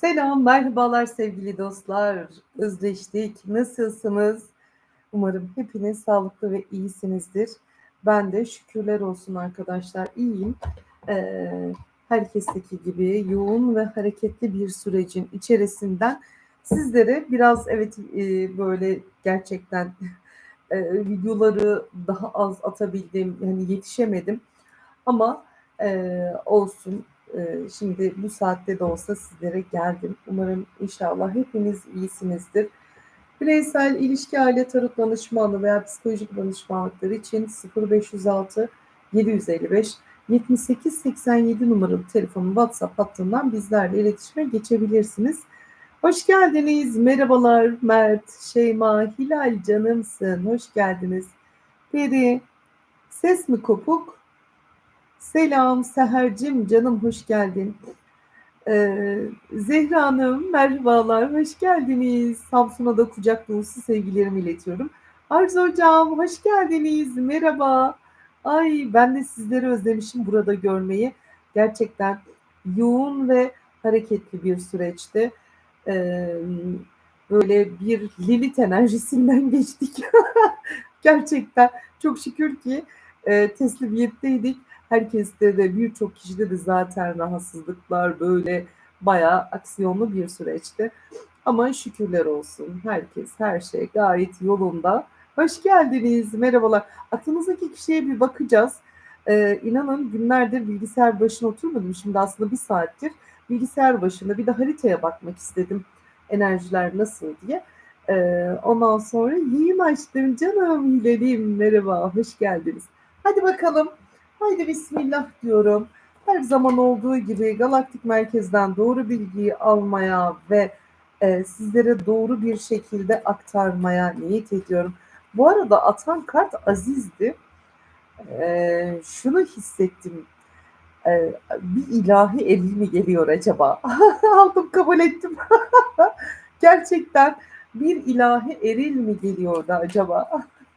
Selam, merhabalar sevgili dostlar. Özleştik. Nasılsınız? Umarım hepiniz sağlıklı ve iyisinizdir. Ben de şükürler olsun arkadaşlar iyiyim. Ee, herkesteki gibi yoğun ve hareketli bir sürecin içerisinden sizlere biraz evet e, böyle gerçekten e, videoları daha az atabildim. Yani yetişemedim. Ama e, olsun şimdi bu saatte de olsa sizlere geldim. Umarım inşallah hepiniz iyisinizdir. Bireysel ilişki aile tarot danışmanlığı veya psikolojik danışmanlıkları için 0506 755 78 87 numaralı telefonun WhatsApp hattından bizlerle iletişime geçebilirsiniz. Hoş geldiniz. Merhabalar Mert, Şeyma, Hilal canımsın. Hoş geldiniz. Peri, ses mi kopuk? Selam Seher'cim canım hoş geldin. Ee, Zehra Hanım merhabalar hoş geldiniz. Samsun'a da kucak dolusu sevgilerimi iletiyorum. Arzu Hocam hoş geldiniz merhaba. Ay ben de sizleri özlemişim burada görmeyi. Gerçekten yoğun ve hareketli bir süreçti. Ee, böyle bir Lilith enerjisinden geçtik. Gerçekten çok şükür ki e, teslimiyetteydik Herkeste de birçok kişide de zaten rahatsızlıklar böyle bayağı aksiyonlu bir süreçti. Ama şükürler olsun. Herkes, her şey gayet yolunda. Hoş geldiniz, merhabalar. Aklınızdaki kişiye bir bakacağız. Ee, inanın günlerdir bilgisayar başına oturmadım. Şimdi aslında bir saattir bilgisayar başında bir de haritaya bakmak istedim. Enerjiler nasıl diye. Ee, ondan sonra yayın açtım canım Hilal'im. Merhaba, hoş geldiniz. Hadi bakalım Haydi bismillah diyorum. Her zaman olduğu gibi galaktik merkezden doğru bilgiyi almaya ve e, sizlere doğru bir şekilde aktarmaya niyet ediyorum. Bu arada atan kart Aziz'di. E, şunu hissettim. E, bir ilahi eril mi geliyor acaba? Aldım kabul ettim. Gerçekten bir ilahi eril mi geliyordu acaba?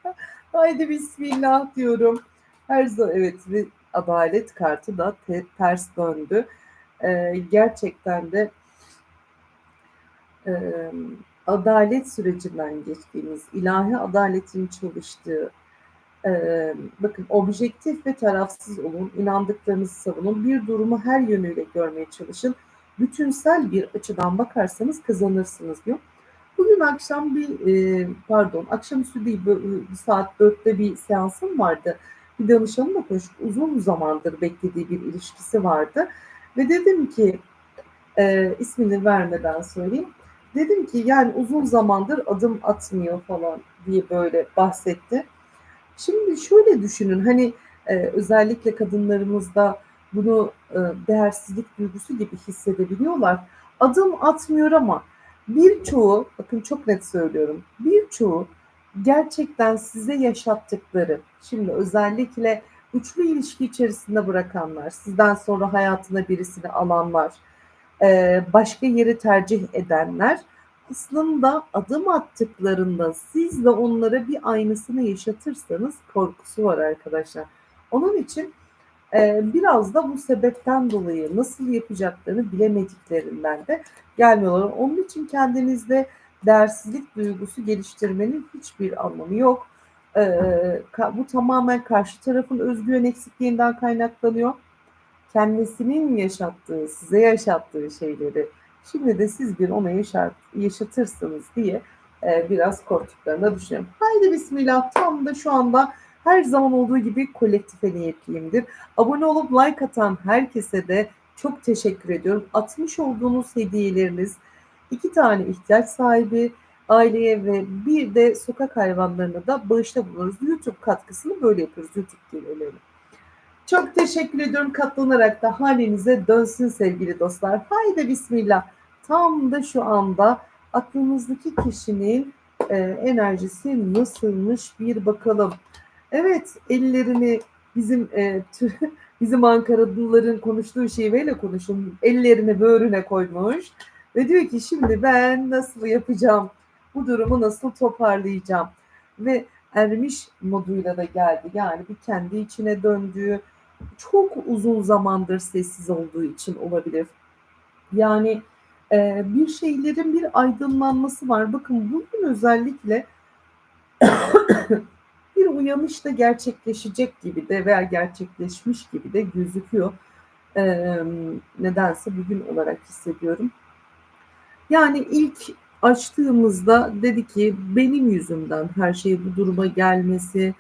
Haydi bismillah diyorum. Her zaman evet ve adalet kartı da te, ters döndü. Ee, gerçekten de e, adalet sürecinden geçtiğimiz, ilahi adaletin çalıştığı, e, bakın objektif ve tarafsız olun, inandıklarınızı savunun, bir durumu her yönüyle görmeye çalışın. Bütünsel bir açıdan bakarsanız kazanırsınız diyor. Bugün akşam bir, e, pardon, akşamüstü değil, bir saat dörtte bir seansım vardı bir danışanımla konuştuk. Uzun zamandır beklediği bir ilişkisi vardı. Ve dedim ki e, ismini vermeden söyleyeyim. Dedim ki yani uzun zamandır adım atmıyor falan diye böyle bahsetti. Şimdi şöyle düşünün hani e, özellikle kadınlarımızda bunu e, değersizlik duygusu gibi hissedebiliyorlar. Adım atmıyor ama birçoğu bakın çok net söylüyorum birçoğu gerçekten size yaşattıkları, şimdi özellikle üçlü ilişki içerisinde bırakanlar, sizden sonra hayatına birisini alanlar, başka yeri tercih edenler aslında adım attıklarında siz de onlara bir aynısını yaşatırsanız korkusu var arkadaşlar. Onun için biraz da bu sebepten dolayı nasıl yapacaklarını bilemediklerinden de gelmiyorlar. Onun için kendinizde değersizlik duygusu geliştirmenin hiçbir anlamı yok. Ee, bu tamamen karşı tarafın özgüven eksikliğinden kaynaklanıyor. Kendisinin yaşattığı, size yaşattığı şeyleri şimdi de siz bir ona yaşat, yaşatırsınız diye e, biraz korktuklarını düşünüyorum. Haydi bismillah tam da şu anda her zaman olduğu gibi kolektife niyetliyimdir. Abone olup like atan herkese de çok teşekkür ediyorum. Atmış olduğunuz hediyeleriniz, iki tane ihtiyaç sahibi aileye ve bir de sokak hayvanlarına da bağışta bulunuruz. YouTube katkısını böyle yapıyoruz. YouTube gelirlerini. Çok teşekkür ediyorum katlanarak da halinize dönsün sevgili dostlar. Haydi bismillah. Tam da şu anda aklınızdaki kişinin e, enerjisi nasılmış bir bakalım. Evet ellerini bizim e, bizim Ankaralıların konuştuğu şiveyle konuşun. Ellerini böğrüne koymuş ve diyor ki şimdi ben nasıl yapacağım? Bu durumu nasıl toparlayacağım? Ve ermiş moduyla da geldi. Yani bir kendi içine döndüğü, çok uzun zamandır sessiz olduğu için olabilir. Yani Eee, bir şeylerin bir aydınlanması var. Bakın bugün özellikle bir uyanış da gerçekleşecek gibi de veya gerçekleşmiş gibi de gözüküyor. Emm, nedense bugün olarak hissediyorum. Yani ilk açtığımızda dedi ki benim yüzümden her şey bu duruma gelmesi,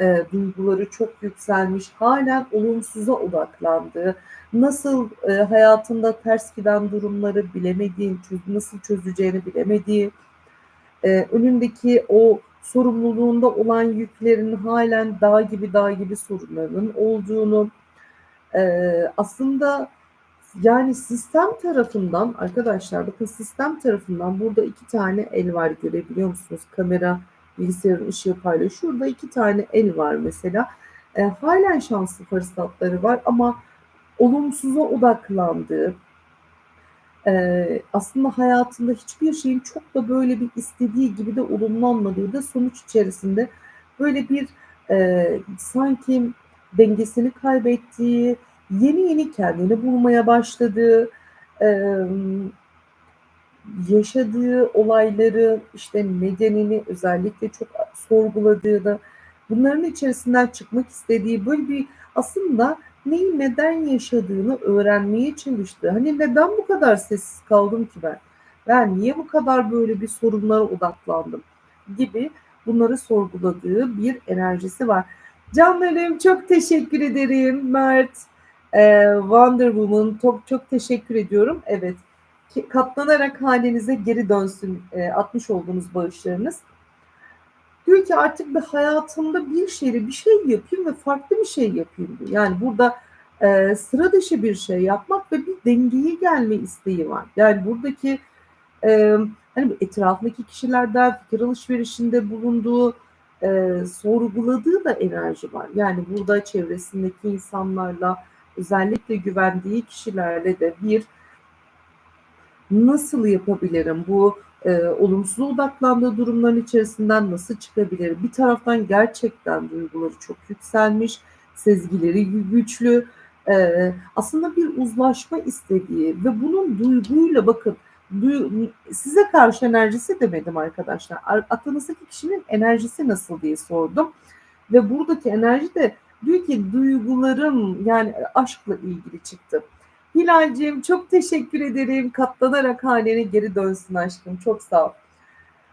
eee, duyguları çok yükselmiş, hâlen olumsuza odaklandığı, nasıl, eee, hayatında ters giden durumları bilemediği, nasıl çözeceğini bilemediği, eee, önündeki o sorumluluğunda olan yüklerin hâlen dağ gibi dağ gibi sorunlarının olduğunu, eee, aslında yani sistem tarafından arkadaşlar bakın sistem tarafından burada 2 tane el var görebiliyor musunuz? Kamera bilgisayarın ışığı paylaşıyor. Şurada 2 tane el var mesela. Eee, hâlen şanslı fırsatları var ama olumsuza odaklandığı, eee, aslında hayatında hiçbir şeyin çok da böyle bir istediği gibi de olumlanmadığı da sonuç içerisinde böyle bir, eee, sanki dengesini kaybettiği, yeni yeni kendini bulmaya başladığı, yaşadığı olayları, işte, nedenini özellikle çok sorguladığını, bunların içerisinden çıkmak istediği, böyle bir aslında neyi neden yaşadığını öğrenmeye çalıştığı, hani, neden bu kadar sessiz kaldım ki ben? Ben niye bu kadar böyle bir sorunlara odaklandım gibi bunları sorguladığı bir enerjisi var. Canlarım çok teşekkür ederim. Mert, eee, Wonder Woman çok çok teşekkür ediyorum. Evet, katlanarak hanenize geri dönsün, eee, atmış olduğunuz bağışlarınız. Diyor ki artık bir hayatımda bir şeyle bir şey yapayım ve farklı bir şey yapayım diyor. Yani burada, eee, sıra dışı bir şey yapmak ve bir dengeye gelme isteği var. Yani buradaki, emm, hani, etrafındaki kişilerden fikir alışverişinde bulunduğu, eee, sorguladığı da enerji var. Yani burada çevresindeki insanlarla, özellikle güvendiği kişilerle de bir nasıl yapabilirim? Bu, eee, olumsuza odaklandığı durumların içerisinden nasıl çıkabilirim? Bir taraftan gerçekten duyguları çok yükselmiş, sezgileri gü güçlü, eee, aslında bir uzlaşma istediği ve bunun duyguyla bakın duyu size karşı enerjisi demedim arkadaşlar. Ar aklınızdaki kişinin enerjisi nasıl diye sordum ve buradaki enerji de diyor ki duygularım yani aşkla ilgili çıktı. Hilal'cim çok teşekkür ederim. Katlanarak hanene geri dönsün aşkım. Çok sağ ol.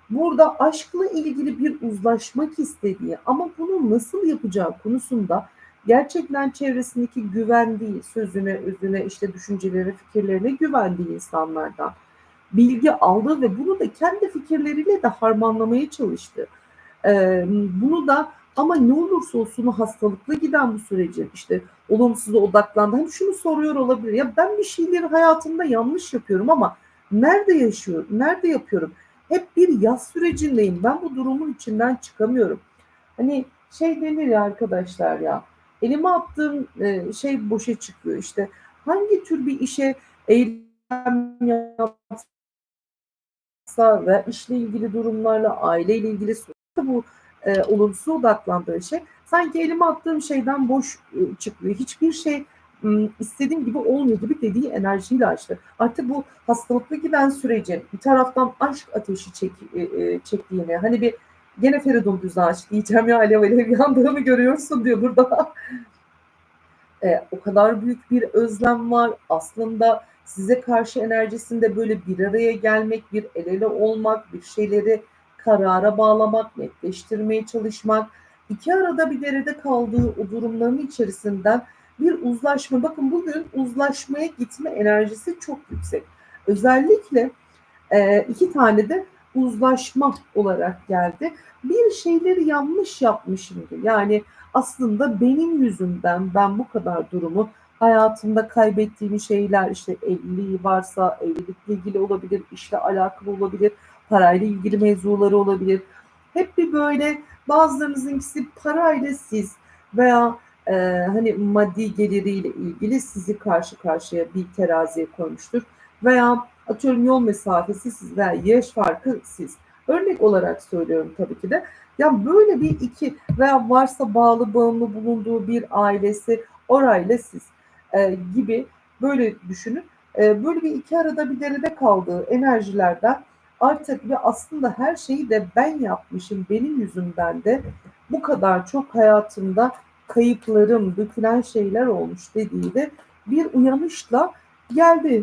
Burada aşkla ilgili bir uzlaşmak istediği ama bunu nasıl yapacağı konusunda gerçekten çevresindeki güvendiği, sözüne, özüne, işte düşüncelerine, fikirlerine güvendiği insanlardan bilgi aldı ve bunu da kendi fikirleriyle de harmanlamaya çalıştı. Emm, bunu da ama ne olursa olsun o hastalıklı giden bu sürecin, işte, olumsuza odaklandı. Hani şunu soruyor olabilir, ya ben bir şeyleri hayatımda yanlış yapıyorum ama nerede yaşıyorum, nerede yapıyorum? Hep bir yaz sürecindeyim. Ben bu durumun içinden çıkamıyorum. Hani şey denir ya arkadaşlar ya, elime attığım, eee, şey boşa çıkıyor. İşte hangi tür bir işe eylem yapsa ve işle ilgili durumlarla, aileyle ilgili bu, eee, olumsuza odaklandığı şey sanki elime attığım şeyden boş, ııı, çıkıyor. Hiçbir şey, istediğim gibi olmuyor gibi dediği enerjiyle açtı. Artık bu hastalıklı giden sürecin bir taraftan aşk ateşi çek eee, eee, çektiğini, hani bir gene Feridun Düzağaç diyeceğim ya alev alev yandığını görüyorsun diyor burada. Eee, o kadar büyük bir özlem var. Aslında size karşı enerjisinde böyle bir araya gelmek, bir el ele olmak, bir şeyleri karara bağlamak, netleştirmeye çalışmak, iki arada bir derede kaldığı o durumların içerisinden bir uzlaşma. Bakın bugün uzlaşmaya gitme enerjisi çok yüksek. Özellikle, eee, 2 tane de uzlaşma olarak geldi. Bir şeyleri yanlış yapmışımdır. Yani aslında benim yüzümden ben bu kadar durumu hayatımda kaybettiğim şeyler, işte evliliği varsa evlilikle ilgili olabilir, işle alakalı olabilir, parayla ilgili mevzuları olabilir. Hep bir böyle bazılarınızınkisi parayla siz veya, eee, hani maddi geliriyle ilgili sizi karşı karşıya bir teraziye koymuştur veya atıyorum yol mesafesi siz veya yaş farkı siz. Örnek olarak söylüyorum tabii ki de. Ya böyle bir iki veya varsa bağlı bağımlı bulunduğu bir ailesi orayla siz, eee, gibi böyle düşünün. e, böyle bir iki arada bir deride kaldığı enerjilerden artık ve aslında her şeyi de ben yapmışım, benim yüzümden de bu kadar çok hayatımda kayıplarım, dökülen şeyler olmuş dediği de bir uyanışla geldi